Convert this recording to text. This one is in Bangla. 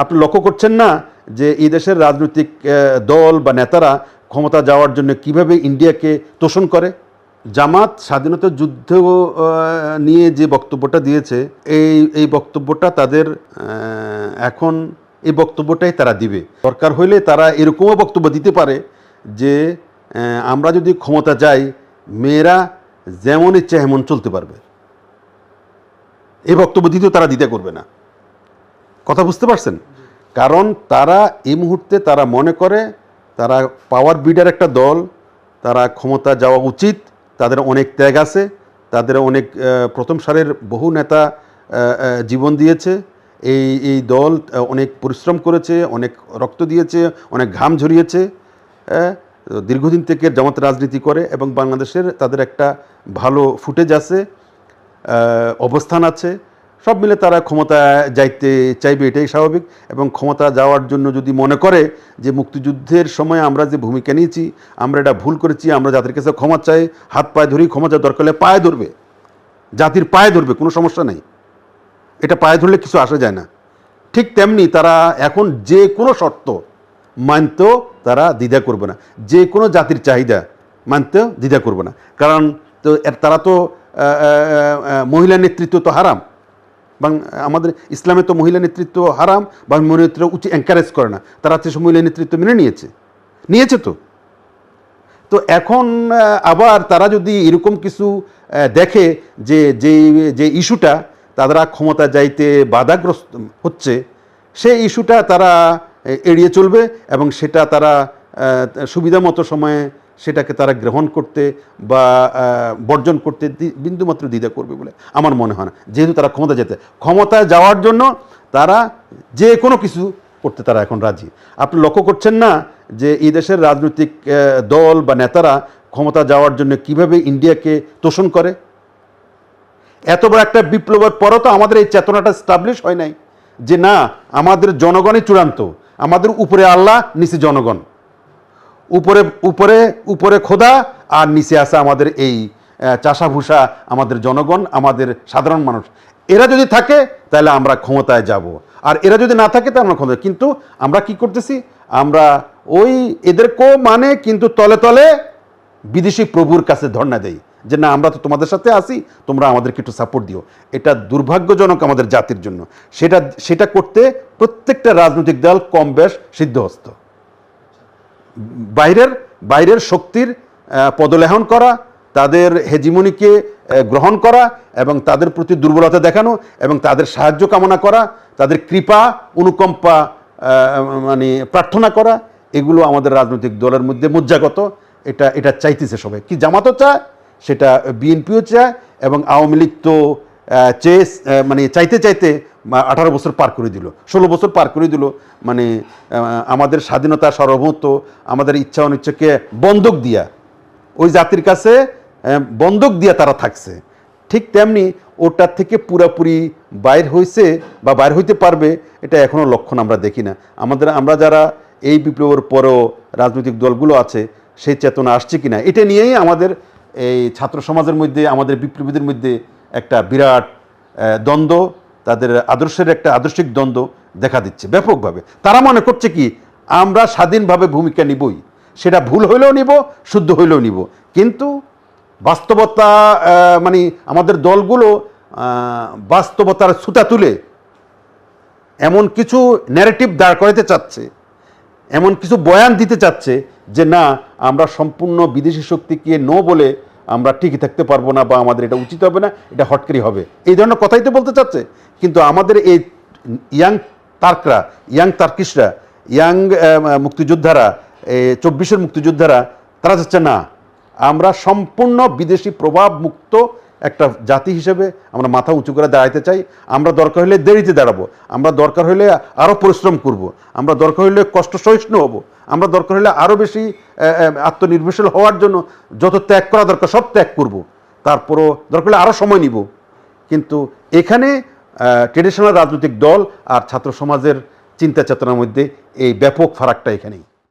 আপনি লক্ষ্য করছেন না যে এই দেশের রাজনৈতিক দল বা নেতারা ক্ষমতা যাওয়ার জন্য কীভাবে ইন্ডিয়াকে তোষণ করে? জামাত স্বাধীনতা যুদ্ধ নিয়ে যে বক্তব্যটা দিয়েছে, এই এই বক্তব্যটা তাদের এখন এই বক্তব্যটাই তারা দিবে। দরকার হইলে তারা এরকমও বক্তব্য দিতে পারে যে আমরা যদি ক্ষমতা যাই, মেয়েরা যেমন ইচ্ছা এমন চলতে পারবে। এই বক্তব্য দিতেও তারা দিতে করবে না। কথা বুঝতে পারছেন? কারণ তারা এই মুহূর্তে তারা মনে করে, তারা পাওয়ার বিডার একটা দল, তারা ক্ষমতা যাওয়া উচিত, তাদের অনেক ত্যাগ আছে, তাদের অনেক প্রথম সারের বহু নেতা জীবন দিয়েছে। এই এই দল অনেক পরিশ্রম করেছে, অনেক রক্ত দিয়েছে, অনেক ঘাম ঝরিয়েছে দীর্ঘদিন থেকে জামাত রাজনীতি করে এবং বাংলাদেশের তাদের একটা ভালো ফুটেজ আছে অবস্থান আছে। সব মিলে তারা ক্ষমতা যাইতে চাইবে, এটাই স্বাভাবিক। এবং ক্ষমতা যাওয়ার জন্য যদি মনে করে যে মুক্তিযুদ্ধের সময় আমরা যে ভূমিকা নিয়েছি, আমরা এটা ভুল করেছি, আমরা জাতির কাছে ক্ষমা চাই, হাত পায়ে ধরেই ক্ষমা চাই দরকার হলে পায়ে ধরবে। জাতির পায়ে ধরবে, কোনো সমস্যা নেই। এটা পায়ে ধরলে কিছু আসা যায় না। ঠিক তেমনি তারা এখন যে কোনো শর্ত মানতেও তারা দ্বিধা করবে না। যে কোনো জাতির চাহিদা মানতেও দ্বিধা করবে না। কারণ তো তারা তো মহিলা নেতৃত্ব তো হারাম। আমাদের ইসলামে তো মহিলা নেতৃত্ব হারাম, বা মহিলা নেতৃত্ব উচিত এনকারেজ করে না। তারা হচ্ছে মহিলা নেতৃত্ব মেনে নিয়েছে। নিয়েছে তো। তো এখন আবার তারা যদি এরকম কিছু দেখে যে যে যে ইস্যুটা তারা ক্ষমতা যাইতে বাধাগ্রস্ত হচ্ছে, সেই ইস্যুটা তারা এড়িয়ে চলবে এবং সেটা তারা সুবিধা মতো সময়ে সেটাকে তারা গ্রহণ করতে বা বর্জন করতে বিন্দুমাত্র দ্বিধা করবে বলে আমার মনে হয় না। যেহেতু তারা ক্ষমতা যেতে ক্ষমতায় যাওয়ার জন্য তারা যে কোনো কিছু করতে তারা এখন রাজি। আপনি লক্ষ্য করছেন না যে এই দেশের রাজনৈতিক দল বা নেতারা ক্ষমতা যাওয়ার জন্য কীভাবে ইন্ডিয়াকে তোষণ করে? এত বড় একটা বিপ্লবের পরও তো আমাদের এই চেতনাটা স্টাবলিশ হয় নাই যে না, আমাদের জনগণই চূড়ান্ত, আমাদের উপরে আল্লাহ, নিচে জনগণ। উপরে উপরে উপরে খোদা, আর নিচে আছে আমাদের এই চাষাভূষা, আমাদের জনগণ, আমাদের সাধারণ মানুষ। এরা যদি থাকে, তাহলে আমরা ক্ষমতায় যাব। আর এরা যদি না থাকে, তাহলে আমরা কিন্তু আমরা কি করতেছি? আমরা ওই এদেরকেও মানে কিন্তু তলে তলে বিদেশি প্রভুর কাছে ধর্ণা দেই। যে না, আমরা তো তোমাদের সাথে আসি তোমরা আমাদেরকে একটু সাপোর্ট দিও। এটা দুর্ভাগ্যজনক আমাদের জাতির জন্য। সেটা সেটা করতে প্রত্যেকটা রাজনৈতিক দল কম বেশ সিদ্ধহস্ত। বাইরের বাইরের শক্তির পদলেহন করা, তাদের হেজিমনিকে গ্রহণ করা এবং তাদের প্রতি দুর্বলতা দেখানো এবং তাদের সাহায্য কামনা করা, তাদের কৃপা, অনুকম্পা মানে প্রার্থনা করা, এগুলো আমাদের রাজনৈতিক দলের মধ্যে মুজ্জাগত। এটা এটা চাইতেছে সবাই। কি জামাতও চায়, সেটা বিএনপিও চায় এবং আওয়ামী লীগ তো চেয়ে মানে চাইতে চাইতে আঠারো বছর পার করে দিল। ষোলো বছর পার করে দিল মানে আমাদের স্বাধীনতা, সার্বভৌমত্ব, আমাদের ইচ্ছা অনিচ্ছাকে বন্ধক দিয়া, ওই জাতির কাছে বন্ধক দিয়া তারা থাকছে। ঠিক তেমনি ওটার থেকে পুরাপুরি বাইর হয়েছে বা বাইর হইতে পারবে, এটা এখনও লক্ষণ আমরা দেখি না। আমাদের, আমরা যারা এই বিপ্লবের পরেও রাজনৈতিক দলগুলো আছে, সেই চেতনা আসছে কিনা, এটা নিয়েই আমাদের এই ছাত্র সমাজের মধ্যে, আমাদের বিপ্লবীদের মধ্যে একটা বিরাট দ্বন্দ্ব তাদের আদর্শের একটা আদর্শিক দ্বন্দ্ব দেখা দিচ্ছে ব্যাপকভাবে। তারা মনে করছে কি, আমরা স্বাধীনভাবে ভূমিকা নিবই। সেটা ভুল হইলেও নিব, শুদ্ধ হইলেও নিব। কিন্তু বাস্তবতা মানে আমাদের দলগুলো বাস্তবতার সুতা তুলে এমন কিছু ন্যারেটিভ দাঁড় করাতে চাচ্ছে, এমন কিছু বয়ান দিতে চাচ্ছে যে, না, আমরা সম্পূর্ণ বিদেশি শক্তিকে নো বলে আমরা ঠিকই থাকতে পারব না বা আমাদের এটা উচিত হবে না, এটা হটকারি হবে। এই ধরনের কথাই তো বলতে চাচ্ছে। কিন্তু আমাদের এই ইয়াং তার্করা, ইয়াং তার্কিশরা, ইয়াং মুক্তিযোদ্ধারা চব্বিশের মুক্তিযোদ্ধারা, তারা চাচ্ছে না। আমরা সম্পূর্ণ বিদেশি প্রভাব মুক্ত একটা জাতি হিসেবে আমরা মাথা উঁচু করে দাঁড়াইতে চাই, আমরা দরকার হলে দেরিতে দাঁড়াবো, আমরা দরকার হলে আরও পরিশ্রম করব। আমরা দরকার হলে কষ্ট সহিষ্ণু হব, আমরা দরকার হলে আরও বেশি আত্মনির্ভরশীল হওয়ার জন্য যত ত্যাগ করা দরকার সব ত্যাগ করব। তারপরও দরকার হলে আরও সময় নিব কিন্তু এখানে ট্রেডিশনাল রাজনৈতিক দল আর ছাত্র সমাজের চিন্তা চেতনার মধ্যে এই ব্যাপক ফারাকটা এখানেই